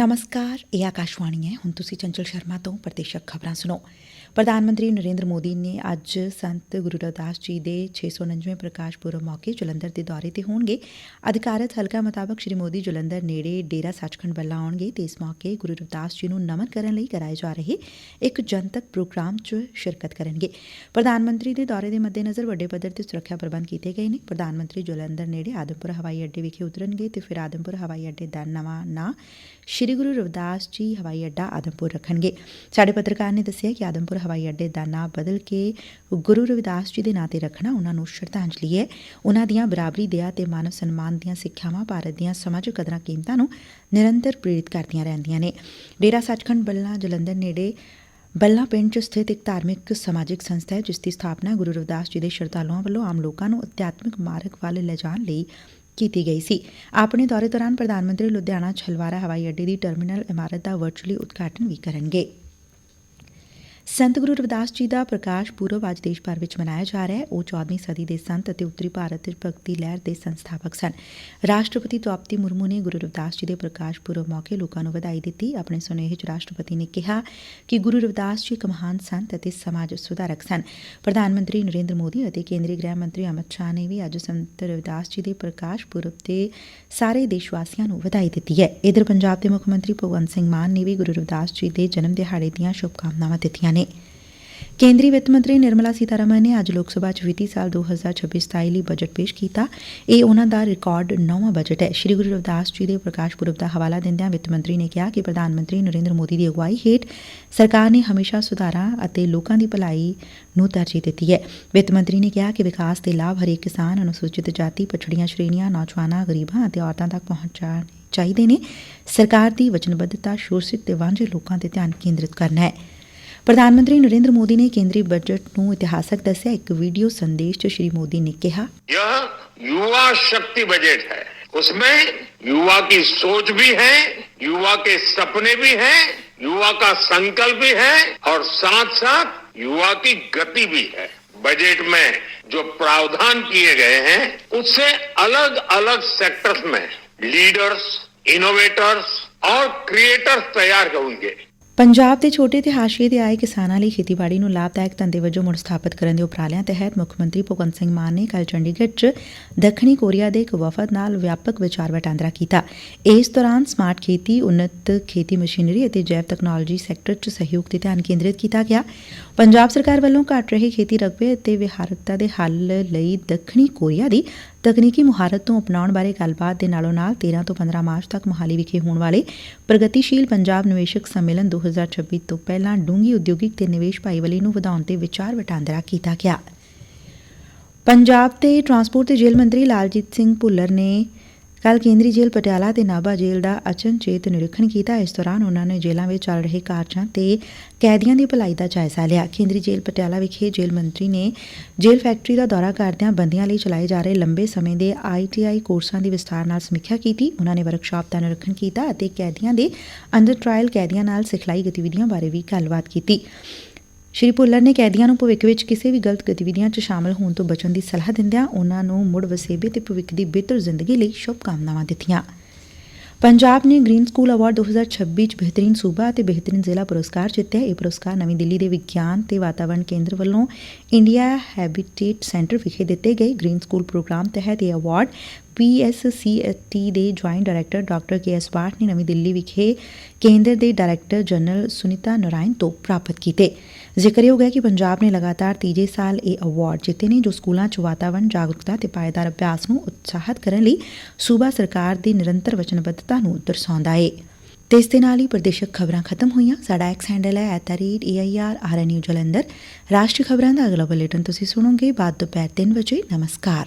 ਨਮਸਕਾਰ ਇਹ ਆਕਾਸ਼ਵਾਣੀ ਹੈ ਹੁਣ ਤੁਸੀਂ ਚੰਚਲ ਸ਼ਰਮਾ ਤੋਂ ਪ੍ਰਤੀਸ਼ਕ ਖਬਰਾਂ ਸੁਣੋ ਪ੍ਰਧਾਨ ਮੰਤਰੀ ਨਰਿੰਦਰ ਮੋਦੀ ਨੇ ਅੱਜ ਸੰਤ ਗੁਰੂ ਰਵਿਦਾਸ ਜੀ ਦੇ 649ਵੇਂ ਪ੍ਰਕਾਸ਼ ਪੁਰਬ ਮੌਕੇ ਜਲੰਧਰ ਦੇ ਦੌਰੇ ਤੇ ਹੋਣਗੇ ਅਧਿਕਾਰਤ ਹਲਕਾ ਮੁਤਾਬਕ ਸ਼੍ਰੀ ਮੋਦੀ ਜਲੰਧਰ ਨੇੜੇ ਡੇਰਾ ਸੱਚਖੰਡ ਬੱਲਾ ਆਉਣਗੇ ਤੇ ਇਸ ਮੌਕੇ ਗੁਰੂ ਰਵਿਦਾਸ ਜੀ ਨੂੰ ਨਮਨ ਕਰਨ ਲਈ ਕਰਾਏ ਜਾ ਰਹੇ ਇੱਕ ਜਨਤਕ ਪ੍ਰੋਗਰਾਮ 'ਚ ਸ਼ਿਰਕਤ ਕਰਨਗੇ ਪ੍ਰਧਾਨ ਮੰਤਰੀ ਦੇ ਦੌਰੇ ਦੇ ਮੱਦੇਨਜ਼ਰ ਵੱਡੇ ਪੱਧਰ ਤੇ ਸੁਰੱਖਿਆ ਪ੍ਰਬੰਧ ਕੀਤੇ ਗਏ ਨੇ ਪ੍ਰਧਾਨ ਮੰਤਰੀ ਜਲੰਧਰ ਨੇੜੇ ਆਦਮਪੁਰ ਹਵਾਈ ਅੱਡੇ ਵਿਖੇ ਉਤਰਨਗੇ ਤੇ ਫਿਰ ਆਦਮਪੁਰ ਹਵਾਈ ਅੱਡੇ ਦਾ ਨਵਾਂ ਨਾਂ ਸ਼੍ਰੀ ਸ੍ਰੀ ਗੁਰੂ ਰਵਿਦਾਸ ਜੀ ਹਵਾਈ ਅੱਡਾ ਆਦਮਪੁਰ ਰੱਖਣਗੇ। ਸਾਡੇ ਪੱਤਰਕਾਰ ਨੇ ਦੱਸਿਆ ਕਿ ਆਦਮਪੁਰ ਹਵਾਈ ਅੱਡੇ ਦਾ ਨਾਂ ਬਦਲ ਕੇ ਗੁਰੂ ਰਵਿਦਾਸ ਜੀ ਦੇ ਨਾਂ ਤੇ ਰੱਖਣਾ ਉਹਨਾਂ ਨੂੰ ਸ਼ਰਧਾਂਜਲੀ ਹੈ। ਉਹਨਾਂ ਦੀਆਂ ਬਰਾਬਰੀ, ਦਇਆ ਤੇ ਮਾਨਵ ਸਨਮਾਨ ਦੀਆਂ ਸਿੱਖਿਆਵਾਂ, ਭਾਰਤ ਦੀਆਂ ਸਮਾਜਿਕ ਕਦਰਾਂ ਕੀਮਤਾਂ ਨੂੰ ਨਿਰੰਤਰ ਪ੍ਰੇਰਿਤ ਕਰਦੀਆਂ ਰਹਿੰਦੀਆਂ ਨੇ। ਡੇਰਾ ਸੱਚਖੰਡ ਬੱਲਾ ਜਲੰਧਰ ਨੇੜੇ ਬੱਲਾ ਪਿੰਡ 'ਚ ਸਥਿਤ ਇੱਕ ਧਾਰਮਿਕ ਸਮਾਜਿਕ ਸੰਸਥਾ ਹੈ, ਜਿਸ ਦੀ ਸਥਾਪਨਾ ਗੁਰੂ ਰਵਿਦਾਸ ਜੀ ਦੇ ਸ਼ਰਧਾਲੂਆਂ ਵੱਲੋਂ ਆਮ ਲੋਕਾਂ ਨੂੰ ਅਧਿਆਤਮਿਕ ਮਾਰਗ ਵੱਲ ਲਿਜਾਣ ਲਈ ਕੀਤੀ ਗਈ ਸੀ। ਆਪਣੇ ਦੌਰੇ ਦੌਰਾਨ ਪ੍ਰਧਾਨ ਮੰਤਰੀ ਲੁਧਿਆਣਾ ਛਲਵਾਰਾ ਹਵਾਈ ਅੱਡੇ ਦੀ ਟਰਮੀਨਲ ਇਮਾਰਤ ਦਾ ਵਰਚੁਅਲੀ ਉਦਘਾਟਨ ਵੀ ਕਰਨਗੇ। ਸੰਤ ਗੁਰੂ ਰਵਿਦਾਸ ਜੀ ਦਾ ਪ੍ਰਕਾਸ਼ ਪੁਰਬ ਅੱਜ ਦੇਸ਼ ਭਰ ਵਿੱਚ ਮਨਾਇਆ ਜਾ ਰਿਹਾ ਹੈ। ਉਹ 14ਵੀਂ ਸਦੀ ਦੇ ਸੰਤ ਅਤੇ ਉੱਤਰੀ ਭਾਰਤ ਵਿੱਚ ਭਗਤੀ ਲਹਿਰ ਦੇ ਸੰਸਥਾਪਕ ਸਨ। ਰਾਸ਼ਟਰਪਤੀ ਦ੍ਰੌਪਦੀ ਮੁਰਮੂ ਨੇ ਗੁਰੂ ਰਵਿਦਾਸ ਜੀ ਦੇ ਪ੍ਰਕਾਸ਼ ਪੁਰਬ ਮੌਕੇ ਲੋਕਾਂ ਨੂੰ ਵਧਾਈ ਦਿੱਤੀ। ਆਪਣੇ ਸੁਨੇਹੇ 'ਚ ਰਾਸ਼ਟਰਪਤੀ ਨੇ ਕਿਹਾ ਕਿ ਗੁਰੂ ਰਵਿਦਾਸ ਜੀ ਇੱਕ ਮਹਾਨ ਸੰਤ ਅਤੇ ਸਮਾਜ ਸੁਧਾਰਕ ਸਨ। ਪ੍ਰਧਾਨ ਮੰਤਰੀ ਨਰਿੰਦਰ ਮੋਦੀ ਅਤੇ ਕੇਂਦਰੀ ਗ੍ਰਹਿ ਮੰਤਰੀ ਅਮਿਤ ਸ਼ਾਹ ਨੇ ਵੀ ਅੱਜ ਸੰਤ ਰਵਿਦਾਸ ਜੀ ਦੇ ਪ੍ਰਕਾਸ਼ ਪੁਰਬ ਤੇ ਸਾਰੇ ਦੇਸ਼ ਵਾਸੀਆਂ ਨੂੰ ਵਧਾਈ ਦਿੱਤੀ ਹੈ। ਇਧਰ ਪੰਜਾਬ ਦੇ ਮੁੱਖ ਮੰਤਰੀ ਭਗਵੰਤ ਸਿੰਘ ਮਾਨ ਨੇ ਵੀ ਗੁਰੂ ਰਵਿਦਾਸ ਜੀ ਦੇ ਜਨਮ ਦਿਹਾੜੇ ਦੀਆਂ ਸ਼ੁਭਕਾਮਨਾਵਾਂ ਦਿੱਤੀਆਂ ਨੇ। ਕੇਂਦਰੀ ਵਿੱਤ ਮੰਤਰੀ ਨਿਰਮਲਾ ਸੀਤਾਰਮਨ ਨੇ ਅੱਜ ਲੋਕ ਸਭਾ 'ਚ ਵਿੱਤੀ ਸਾਲ 2026-27 ਲਈ ਬਜਟ ਪੇਸ਼ ਕੀਤਾ। ਇਹ ਉਹਨਾਂ ਦਾ ਰਿਕਾਰਡ ਨੌਵਾਂ ਬਜਟ ਹੈ। ਸ਼੍ਰੀ ਗੁਰੂ ਰਵਿਦਾਸ ਜੀ ਦੇ ਪ੍ਰਕਾਸ਼ ਪੁਰਬ ਦਾ ਹਵਾਲਾ ਦਿੰਦਿਆਂ ਵਿੱਤ ਮੰਤਰੀ ਨੇ ਕਿਹਾ ਕਿ ਪ੍ਰਧਾਨ ਮੰਤਰੀ ਨਰਿੰਦਰ ਮੋਦੀ ਦੀ ਅਗਵਾਈ ਹੇਠ ਸਰਕਾਰ ਨੇ ਹਮੇਸ਼ਾ ਸੁਧਾਰਾਂ ਅਤੇ ਲੋਕਾਂ ਦੀ ਭਲਾਈ ਨੂੰ ਤਰਜੀਹ ਦਿੱਤੀ ਹੈ। ਵਿੱਤ ਮੰਤਰੀ ਨੇ ਕਿਹਾ ਕਿ ਵਿਕਾਸ ਦੇ ਲਾਭ ਹਰੇਕ ਕਿਸਾਨ, ਅਨੁਸੂਚਿਤ ਜਾਤੀ, ਪਛੜੀਆਂ ਸ਼੍ਰੇਣੀਆਂ, ਨੌਜਵਾਨਾਂ, ਗਰੀਬਾਂ ਅਤੇ ਔਰਤਾਂ ਤੱਕ ਪਹੁੰਚਾਉਣੇ ਚਾਹੀਦੇ ਨੇ। ਸਰਕਾਰ ਦੀ ਵਚਨਬੱਧਤਾ, ਸ਼ੋਸ਼ਿਤ ਤੇ ਵਾਂਝੇ ਲੋਕਾਂ ਤੇ ਧਿਆਨ ਕੇਂਦਰਿਤ ਕਰਨਾ ਹੈ। ਪ੍ਰਧਾਨ ਮੰਤਰੀ ਨਰਿੰਦਰ ਮੋਦੀ ਨੇ ਕੇਂਦਰੀ ਬਜਟ ਨੂੰ ਇਤਿਹਾਸਕ ਦੱਸਿਆ ਇੱਕ ਵੀਡੀਓ ਸੰਦੇਸ਼ 'ਚ ਸ਼੍ਰੀ ਮੋਦੀ ਨੇ ਕਿਹਾ यह युवा शक्ति बजट है उसमें युवा की सोच भी है युवा के सपने भी हैं युवा का संकल्प भी है और साथ साथ युवा की गति भी है बजट में जो प्रावधान किए गए हैं उससे अलग अलग सेक्टर्स में लीडर्स इनोवेटर्स और क्रिएटर्स तैयार होंगे ਪੰਜਾਬ ਦੇ ਛੋਟੇ ਤੇ ਹਾਸ਼ੀਏ ਦੇ ਆਏ ਕਿਸਾਨਾਂ ਲਈ ਖੇਤੀਬਾੜੀ ਨੂੰ ਲਾਭਦਾਇਕ ਧੰਦੇ ਵਜੋਂ ਮੁੜ ਸਥਾਪਿਤ ਕਰਨ ਦੇ ਉਪਰਾਲਿਆਂ ਤਹਿਤ ਮੁੱਖ ਮੰਤਰੀ ਭਗਵੰਤ ਸਿੰਘ ਮਾਨ ਨੇ ਕੱਲ ਚੰਡੀਗੜ੍ਹ 'ਚ ਦੱਖਣੀ ਕੋਰੀਆ ਦੇ ਇੱਕ ਵਫਦ ਨਾਲ ਵਿਆਪਕ ਵਿਚਾਰ ਵਟਾਂਦਰਾ ਕੀਤਾ। ਇਸ ਦੌਰਾਨ ਸਮਾਰਟ ਖੇਤੀ ਉન્નਤ ਖੇਤੀ ਮਸ਼ੀਨਰੀ ਅਤੇ ਜੈਵ ਟੈਕਨੋਲੋਜੀ ਸੈਕਟਰ 'ਚ ਸਹਿਯੋਗ ਤੇ ਧਿਆਨ ਕੇਂਦਰਿਤ ਕੀਤਾ ਗਿਆ। ਪੰਜਾਬ ਸਰਕਾਰ ਵੱਲੋਂ ਘਟ ਰਹੇ ਖੇਤੀ ਰਕਬੇ ਅਤੇ ਵਿਹਾਰਕਤਾ ਦੇ ਹੱਲ ਲਈ ਦੱਖਣੀ ਕੋਰੀਆ ਦੀ ਤਕਨੀਕੀ ਮੁਹਾਰਤ ਤੋਂ ਅਪਣਾਉਣ ਬਾਰੇ ਗੱਲਬਾਤ ਦੇ ਨਾਲੋਂ ਨਾਲ 13 ਤੋਂ 15 ਮਾਰਚ ਤੱਕ ਮੋਹਾਲੀ ਵਿਖੇ ਹੋਣ ਵਾਲੇ ਪ੍ਰਗਤੀਸ਼ੀਲ ਪੰਜਾਬ ਨਿਵੇਸ਼ਕ ਸੰਮੇਲਨ 2026 ਤੋਂ ਪਹਿਲਾਂ ਡੂੰਗੀ ਉਦਯੋਗਿਕ ਤੇ ਨਿਵੇਸ਼ ਭਾਈਵਾਲੀ ਨੂੰ ਵਧਾਉਣ ਤੇ ਵਿਚਾਰ ਵਟਾਂਦਰਾ ਕੀਤਾ ਗਿਆ। ਪੰਜਾਬ ਦੇ ਟਰਾਂਸਪੋਰਟ ਤੇ ਜੇਲ੍ਹ ਮੰਤਰੀ ਲਾਲਜੀਤ ਸਿੰਘ ਭੁੱਲਰ ਨੇ ਕੱਲ ਕੇਂਦਰੀ ਜੇਲ੍ਹ ਪਟਿਆਲਾ ਤੇ ਨਾਭਾ ਜੇਲ੍ਹ ਦਾ ਅਚਨਚੇਤ ਨਿਰੀਖਣ ਕੀਤਾ। ਇਸ ਦੌਰਾਨ ਉਹਨਾਂ ਨੇ ਜੇਲ੍ਹਾਂ ਵਿੱਚ ਚੱਲ ਰਹੇ ਕਾਰਜਾਂ ਤੇ ਕੈਦੀਆਂ ਦੀ ਭਲਾਈ ਦਾ ਜਾਇਜ਼ਾ ਲਿਆ। ਕੇਂਦਰੀ ਜੇਲ੍ਹ ਪਟਿਆਲਾ ਵਿਖੇ ਜੇਲ੍ਹ ਮੰਤਰੀ ਨੇ ਜੇਲ੍ਹ ਫੈਕਟਰੀ ਦਾ ਦੌਰਾ ਕਰਦਿਆਂ ਬੰਦੀਆਂ ਲਈ ਚਲਾਏ ਜਾ ਰਹੇ ਲੰਬੇ ਸਮੇਂ ਦੇ ਆਈਟੀਆਈ ਕੋਰਸਾਂ ਦੀ ਵਿਸਥਾਰ ਨਾਲ ਸਮੀਖਿਆ ਕੀਤੀ। ਉਹਨਾਂ ਨੇ ਵਰਕਸ਼ਾਪ ਦਾ ਨਿਰੀਖਣ ਕੀਤਾ ਅਤੇ ਕੈਦੀਆਂ ਦੇ ਅੰਡਰ ਟ੍ਰਾਇਲ ਕੈਦੀਆਂ ਨਾਲ ਸਿਖਲਾਈ ਗਤੀਵਿਧੀਆਂ ਬਾਰੇ ਵੀ ਗੱਲਬਾਤ ਕੀਤੀ। ਸ਼੍ਰੀ ਭੁੱਲਰ ਨੇ ਕੈਦੀਆਂ ਨੂੰ ਭਵਿੱਖ ਵਿੱਚ ਕਿਸੇ ਵੀ ਗਲਤ ਗਤੀਵਿਧੀਆਂ 'ਚ ਸ਼ਾਮਲ ਹੋਣ ਤੋਂ ਬਚਣ ਦੀ ਸਲਾਹ ਦਿੰਦਿਆਂ ਉਹਨਾਂ ਨੂੰ ਮੁੜ ਵਸੇਬੇ ਤੇ ਭਵਿੱਖ ਦੀ ਬਿਹਤਰ ਜ਼ਿੰਦਗੀ ਲਈ ਸ਼ੁਭਕਾਮਨਾਵਾਂ ਦਿੱਤੀਆਂ। ਪੰਜਾਬ ਨੇ ਗ੍ਰੀਨ ਸਕੂਲ ਅਵਾਰਡ 2026 'ਚ ਬਿਹਤਰੀਨ ਸੂਬਾ ਅਤੇ ਬਿਹਤਰੀਨ ਜ਼ਿਲ੍ਹਾ ਪੁਰਸਕਾਰ ਜਿੱਤਿਆ। ਇਹ ਪੁਰਸਕਾਰ ਨਵੀਂ ਦਿੱਲੀ ਦੇ ਵਿਗਿਆਨ ਤੇ ਵਾਤਾਵਰਣ ਕੇਂਦਰ ਵੱਲੋਂ ਇੰਡੀਆ ਹੈਬਿਟੇਟ ਸੈਂਟਰ ਵਿਖੇ ਦਿੱਤੇ ਗਏ। ਗ੍ਰੀਨ ਸਕੂਲ ਪ੍ਰੋਗਰਾਮ ਤਹਿਤ ਇਹ ਅਵਾਰਡ ਪੀਐਸਸੀਟੀ ਦੇ joint director doctor K S Baath ਨੇ ਨਵੀਂ ਦਿੱਲੀ ਵਿਖੇ ਕੇਂਦਰ ਦੇ ਡਾਇਰੈਕਟਰ ਜਨਰਲ ਸੁਨੀਤਾ ਨਰਾਇਣ ਤੋਂ ਪ੍ਰਾਪਤ ਕੀਤੇ। ਜ਼ਿਕਰਯੋਗ ਹੈ ਕਿ ਪੰਜਾਬ ਨੇ ਲਗਾਤਾਰ ਤੀਜੇ ਸਾਲ ਇਹ ਅਵਾਰਡ ਜਿੱਤੇ ਨੇ, ਜੋ ਸਕੂਲਾਂ 'ਚ ਵਾਤਾਵਰਣ ਜਾਗਰੂਕਤਾ ਤੇ ਪਾਏਦਾਰ ਅਭਿਆਸ ਨੂੰ ਉਤਸ਼ਾਹਿਤ ਕਰਨ ਲਈ ਸੂਬਾ ਸਰਕਾਰ ਦੀ ਨਿਰੰਤਰ ਵਚਨਬੱਧਤਾ ਨੂੰ ਦਰਸਾਉਂਦਾ ਏ। ਤੇ ਇਸ ਦੇ ਨਾਲ ਹੀ ਪ੍ਰਦੇਸ਼ਕ ਖਬਰਾਂ ਖਤਮ ਹੋਈਆਂ। ਸਾਡਾ ਐਕਸ ਹੈਂਡਲ ਹੈ @air ਜਲੰਧਰ। ਰਾਸ਼ਟਰੀ ਖਬਰਾਂ ਦਾ ਅਗਲਾ ਬੁਲੇਟਿਨ ਤੁਸੀਂ ਸੁਣੋਗੇ। ਬਾਅਦ ਦੁਪਹਿਰ 3 ਵਜੇ। ਨਮਸਕਾਰ।